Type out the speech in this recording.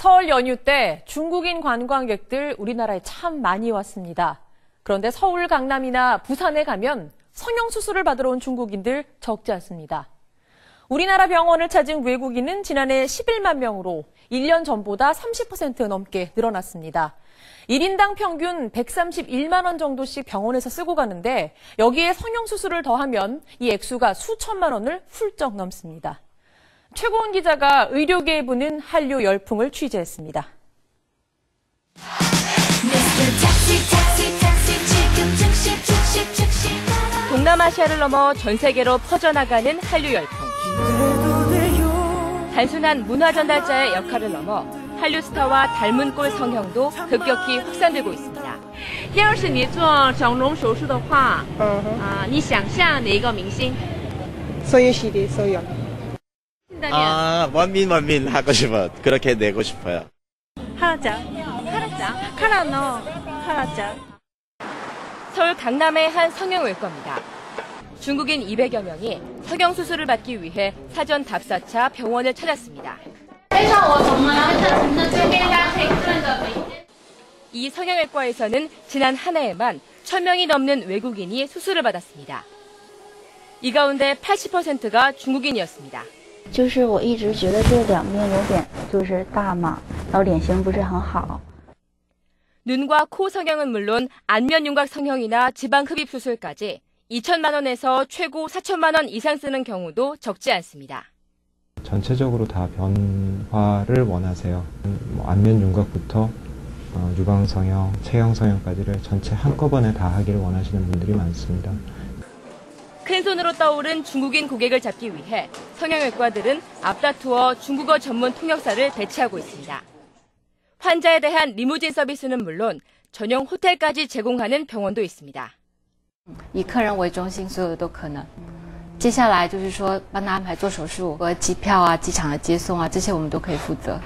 설 연휴 때 중국인 관광객들 우리나라에 참 많이 왔습니다. 그런데 서울, 강남이나 부산에 가면 성형수술을 받으러 온 중국인들 적지 않습니다. 우리나라 병원을 찾은 외국인은 지난해 11만 명으로 1년 전보다 30% 넘게 늘어났습니다. 1인당 평균 131만 원 정도씩 병원에서 쓰고 가는데 여기에 성형수술을 더하면 이 액수가 수천만 원을 훌쩍 넘습니다. 최고원 기자가 의료계에 부는 한류 열풍을 취재했습니다. 동남아시아를 넘어 전 세계로 퍼져나가는 한류 열풍. 단순한 문화 전달자의 역할을 넘어 한류 스타와 닮은 꼴 성형도 급격히 확산되고 있습니다. 要是你做整容手术的话，啊、你想象哪一个明星？ 소유시대 소 하신다면 아 원민 원민 하고 싶어 그렇게 내고 싶어요 하자 하라자 카라노 하라자 서울 강남의 한 성형외과입니다. 중국인 200여 명이 성형 수술을 받기 위해 사전 답사차 병원을 찾았습니다. 이 성형외과에서는 지난 한 해에만 1000명이 넘는 외국인이 수술을 받았습니다. 이 가운데 80%가 중국인이었습니다. 就是我一直觉得这两边有点就是大嘛，然后脸型不是很好。 눈과 코 성형은 물론 안면 윤곽 성형이나 지방 흡입 수술까지 2천만 원에서 최고 4천만 원 이상 쓰는 경우도 적지 않습니다. 전체적으로 다 변화를 원하세요. 뭐 안면 윤곽부터 어, 유방 성형, 체형 성형까지를 전체 한꺼번에 다 하기를 원하시는 분들이 많습니다. 큰 손으로 떠오른 중국인 고객을 잡기 위해 성형외과들은 앞다투어 중국어 전문 통역사를 배치하고 있습니다. 환자에 대한 리무진 서비스는 물론 전용 호텔까지 제공하는 병원도 있습니다. 以客人为中心，所有的都可能。接下来就是说帮他安排做手术和机票啊、机场的接送啊，这些我们都可以负责。